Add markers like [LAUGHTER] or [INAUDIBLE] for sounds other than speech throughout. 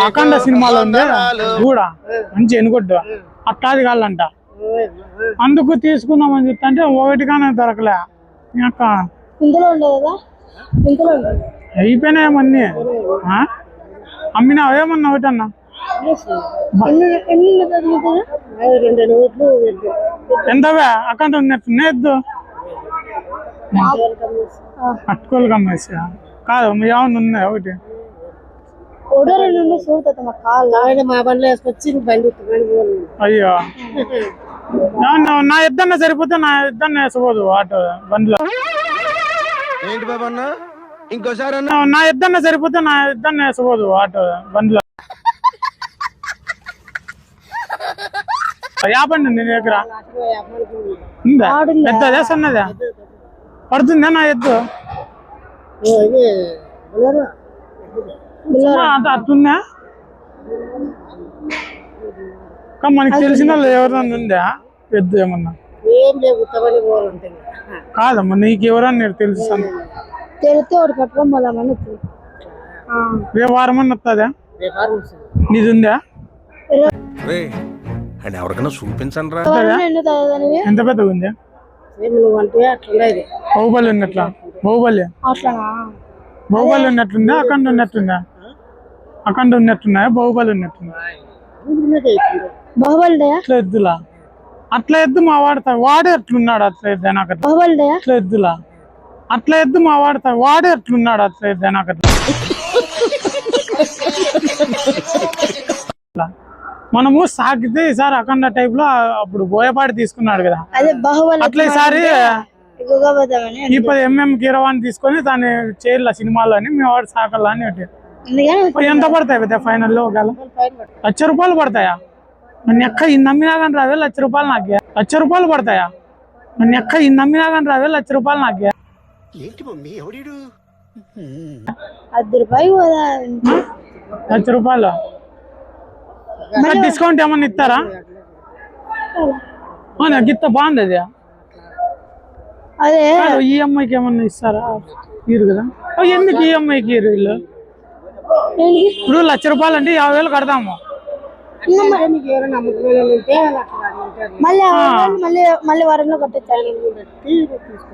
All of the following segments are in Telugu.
అఖండ సినిమాలో ఉంది? కూడా మంచి ఎనుకొట్టు అట్లాది కాళ్ళంట. అందుకు తీసుకుందామని చెప్తే ఒకటిగానే దొరకలే. యొక్క ఇందులో ఉండదు కదా? ఇందులో ఉండదు అయిపోయినాయమన్నీ ఆ? అమ్మినావు? ఏమన్నా ఒకటన్నా? ఎంతవే? అకౌంట్ ఉన్నట్టు నేద్దు పట్టుకోలు కమ్మేసి? కాదు మీ ఏమన్నా ఉన్నాయి ఒకటి. రెండు ఉండి చూడుతుంది మా కాళ్ళు. ఆయన మా బండ్లో వేసుకొచ్చి బండి అయ్యో. నా- నా ఇద్దన్న సరిపోతే నా ఇద్దన్న వేసుకోదు ఆటో బండిలో. ఏంటి బాబా అన్న? ఇంకోసారి అన్న. నా- నా ఇద్దన్న సరిపోతే నా ఇద్దన్న వేసుకోదు ఆటో బండిలో. యాపండి నీ దగ్గర? ఉందా? పెద్దదే సన్నదా పడుతుందా నా ఎద్దు? అట్లుందా? మనకి తెలిసిన ఎవరన్నా ఉందా? ఎద్దు ఏమన్నా? కాదమ్మా నీకు ఎవరన్నా నీకు తెలుసు తెలిస్తే ఒకటి పట్టుకొని పోదామని రేపు వస్తుందా ఎవరికైనా చూపించండి ఎంత పెద్దగా ఉంది? బాహుబలి ఉన్నట్లా? బాహుబలి? అట్లనా? బాహుబలి ఉన్నట్టుందా? అఖండ ఉన్నట్టుందా? అఖండ ఉన్నట్టున్నా బాహుబలి ఉన్నట్టుందా బాహుబలి అట్లా ఎద్దులా? అట్లా ఎద్దు మా వాడతా వాడే ఎట్లున్నాడు అట్లా ఎద్దు నాకు అట్లా ఎద్దులా? అట్లా ఎద్దు మా వాడతా వాడే ఎట్లున్నాడు అట్లా ఎద్దు నాకు. [LAUGHS] మనము సాగితే ఈసారి అఖండ టైప్లో అప్పుడు బోయపాటి తీసుకున్నాడు కదా. అట్లా ఈసారి ఎక్కువగా పోతామని ఈ పది ఎంఎం కీరవాణి తీసుకొని దాన్ని చేయాల సినిమాలో అని మీ వాడు సాకల్లా అని ఎంత పడతాయి పెద్ద ఫైనల్లో ఒకవేళ? లక్ష రూపాయలు పడతాయా? నన్ను ఎక్క ఇన్ని నమ్మినా కానీ రావే లక్ష రూపాయలు నాకే. లక్ష రూపాయలు పడతాయా? నన్ను ఎక్క ఇన్ని నమ్మినా కానీ రావే లక్ష రూపాయలు నాకే. అర్ధ రూపాయలు పోదా లక్ష రూపాయలు? డిస్కౌంట్ ఏమన్నా ఇస్తారా? ఇత్త బాగుంది అది. అదే. ఈఎంఐకి ఏమన్నా ఇస్తారా? ఇరు కదా. ఎందుకు ఈఎంఐకి ఇరు వీళ్ళు? ఇప్పుడు లక్ష రూపాయలు అంటే యాభై వేలు కడతాము.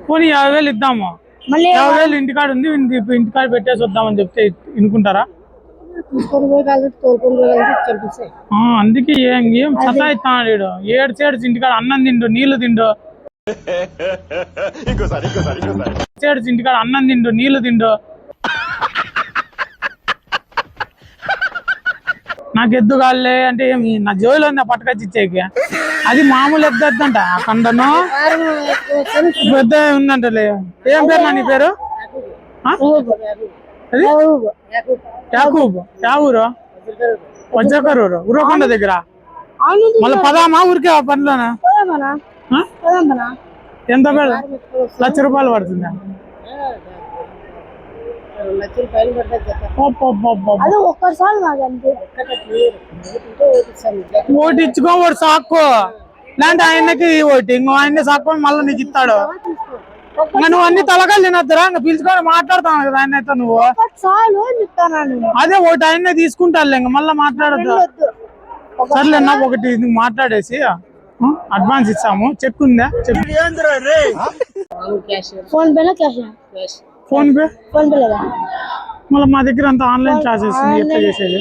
పోనీ యాభై వేలు ఇద్దాము. మళ్ళీ యాభై వేలు ఇంటికాడ ఉంది ఇంటి- ఇంటికాడ పెట్టేసి వద్దామని చెప్తే ఇనుకుంటారా? అందుకే ఏం ఏం సతాయిస్తాడు వీడు. ఏడు చేడు ఇంటికాడ అన్నం తిండు నీళ్ళు తిండు. [LAUGHS] చేడు ఇంటికాడ అన్నం తిండు నీళ్ళు తిండు. నాకు ఎద్దు కాలే అంటే ఏమి నా జోయిలో ఉందా పట్టుకొచ్చి ఇచ్చేకి? అది మామూలు ఎద్దు ఎద్దంట కండను. పెద్ద ఉందంటలే. ఏం పేరు నా నీ పేరు? ఆ? అది? యాకూబ్. యా ఊరు? వజ్రకరూరు. ఉరవకొండ దగ్గర? మళ్ళీ పదామా ఊరికే ఆ పనిలోనా? ఆ? ఎంత లక్ష రూపాయలు పడుతుందా? ఓటు ఇచ్చుకో ఓటు సాక్కో. లేదంటే ఆయనకి ఓటు. ఇంకో ఆయన సాక్కొని మళ్ళీ నీకు ఇస్తాడు. నువ్వు అన్ని తలకాయలు తినొద్దురా. ఇంకా పిలుచుకొని మాట్లాడతాను కదా ఆయన అయితే నువ్వు అదే ఓటు ఆయనే తీసుకుంటాను ఇంకా మళ్ళీ మాట్లాడద్దు. సర్లే నాకు ఒకటి మాట్లాడేసి. అడ్వాన్స్ ఇస్తాము చెక్ ఉందా cheque phone cash PhonePe PhonePe లేదా? మళ్ళీ మా దగ్గర అంతా ఆన్లైన్ క్లాసెస్ ఎట్లా చేసేది?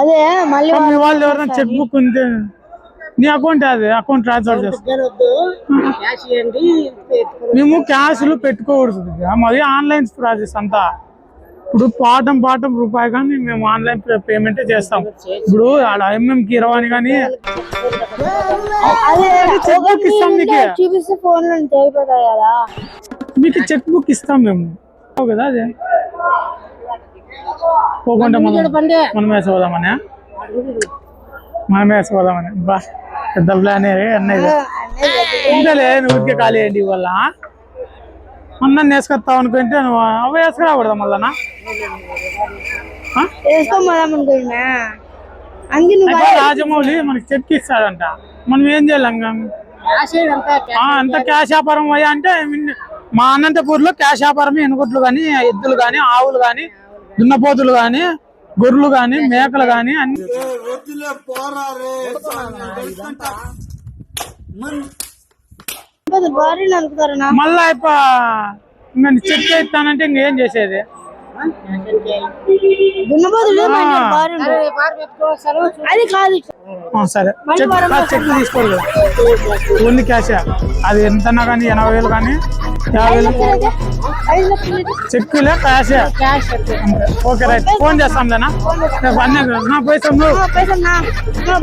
అదే మళ్ళీ మీ వాళ్ళు ఎవరైనా చెక్ బుక్ ఉంటే నీ అకౌంట్ అది? అకౌంట్ ట్రాన్స్ఫర్ చేస్తాం. మేము క్యాష్లు పెట్టుకోకూడదు. మాది ఆన్లైన్ ప్రాసెస్ అంతా. ఇప్పుడు పాఠం పాఠం రూపాయి కానీ మేము ఆన్లైన్ పేమెంట్ చేస్తాం. ఇప్పుడు ఆడ ఎంఎం కిరవాణి కానీ అదే చెక్ బుక్ ఇస్తాం నీకు చూపిస్తే ఫోన్లో అయిపోతాయి కదా. మీకు చెక్ బుక్ ఇస్తాం మేము. కదా అదే. పోకుండా మనం పండే మనం వేసుకోదామని? మనం వేసుకోదామని. బా పెద్ద ప్లాన్ అన్నది ఇంతలే నువ్వు ఊరికే ఖాళీ అయ్యండి ఇవాళ అన్నం వేసుకొస్తావు అనుకుంటే నువ్వు అవి వేసుకురాకూడదా మళ్ళా రాజమౌళి మనకి చెక్ ఇస్తాడంట. మనం ఏం చేయాలి అంతా ఆ, అంత క్యాష్ వ్యాపారం అయ్యా అంటే మా అనంతపూర్లో క్యాష్ వ్యాపారం ఎనుగుట్లు కానీ ఎద్దులు కానీ ఆవులు కానీ దున్నపోతులు గాని గొర్రెలు గాని మేకలు గాని అన్ని భార్య అనుకుతారనా మళ్ళా ఇప్ప ఇంకా చెక్ ఇస్తానంటే ఇంకేం చేసేది? అది కాదు. సరే. చెక్ తీసుకోలేదు ఓన్లీ క్యాష్. అది ఎంతన్నా కానీ ఎనభై వేలు కానీ యాభై వేలు చెక్కులే క్యాషే. Cash okay right. ఫోన్ చేస్తాంలేనా? రేపు అన్నీ నా. నా